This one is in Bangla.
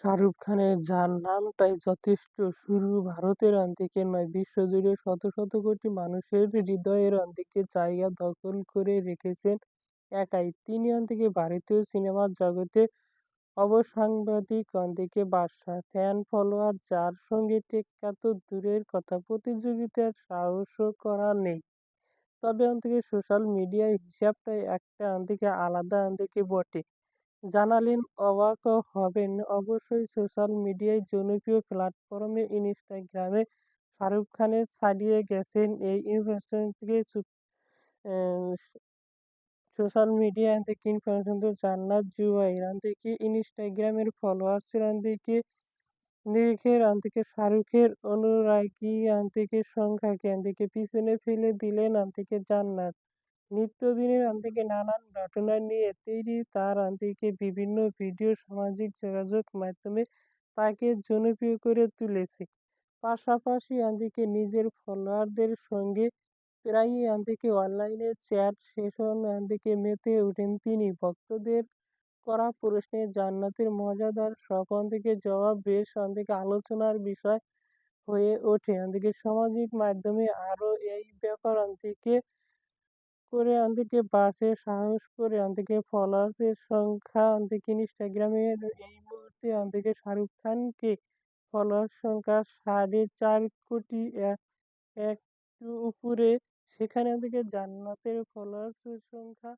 শাহরুখ খানের যার নামটাই যথেষ্ট। শুরু ভারতের থেকে নয়, বিশ্বজুড়ে শত শত কোটি মানুষের হৃদয়ের থেকে জায়গা দখল করে রেখেছেন একাই। তিনি থেকে ভারতীয় সিনেমার জগতে অবসাংবাদিক থেকে বাদশা ফ্যান ফলোয়ার যার সঙ্গে টেক্কা তো দূরের কথা, প্রতিযোগিতার সাহসও করা নেই। তবে থেকে সোশ্যাল মিডিয়ায় হিসাবটাই একটা থেকে আলাদা থেকে বটে। জানালেন, অবাক হবেন। অবশ্যই সোশ্যাল মিডিয়ায় জনপ্রিয় প্ল্যাটফর্মে ইনস্টাগ্রামে শাহরুখ খানের ছাড়িয়ে গেছেন। এই ইনফ্লুয়েন্সারকে সোশ্যাল মিডিয়া থেকে ইনফ্লুয়েন্সার জান্নাত জুবাইর থেকে ইনস্টাগ্রামের ফলোয়ার্স থেকে নিরিখের থেকে শাহরুখের অনুরাগী থেকে সংখ্যাকে থেকে পিছনে ফেলে দিলেন থেকে জান্নাত। নিত্যদিনের থেকে নানান ঘটনা নিয়ে তৈরি তার থেকে বিভিন্ন ভিডিও সামাজিক যোগাযোগ মাধ্যমে তাকে জনপ্রিয় করে তুলেছে। পাশাপাশি থেকে নিজের ফলোয়ারদের সঙ্গে প্রায়ই থেকে অনলাইনে চ্যাট সেশন থেকে মেতে ওঠেন তিনি। ভক্তদের করা প্রশ্নে জান্নাতের মজাদার সব থেকে জবাব বেশ থেকে আলোচনার বিষয় হয়ে ওঠে। থেকে সামাজিক মাধ্যমে আরও এই ব্যাপার থেকে করে অন্তকে বাসে সাহস করে অন্তকে ফলোয়ার্সের সংখ্যা থেকে ইনস্টাগ্রামের এই মুহূর্তে অন্তকে শাহরুখ খানকে ফলোয়ার সংখ্যা সাড়ে চার কোটি এক উপরে। সেখানে থেকে জান্নাতের ফলোয়ার্সের সংখ্যা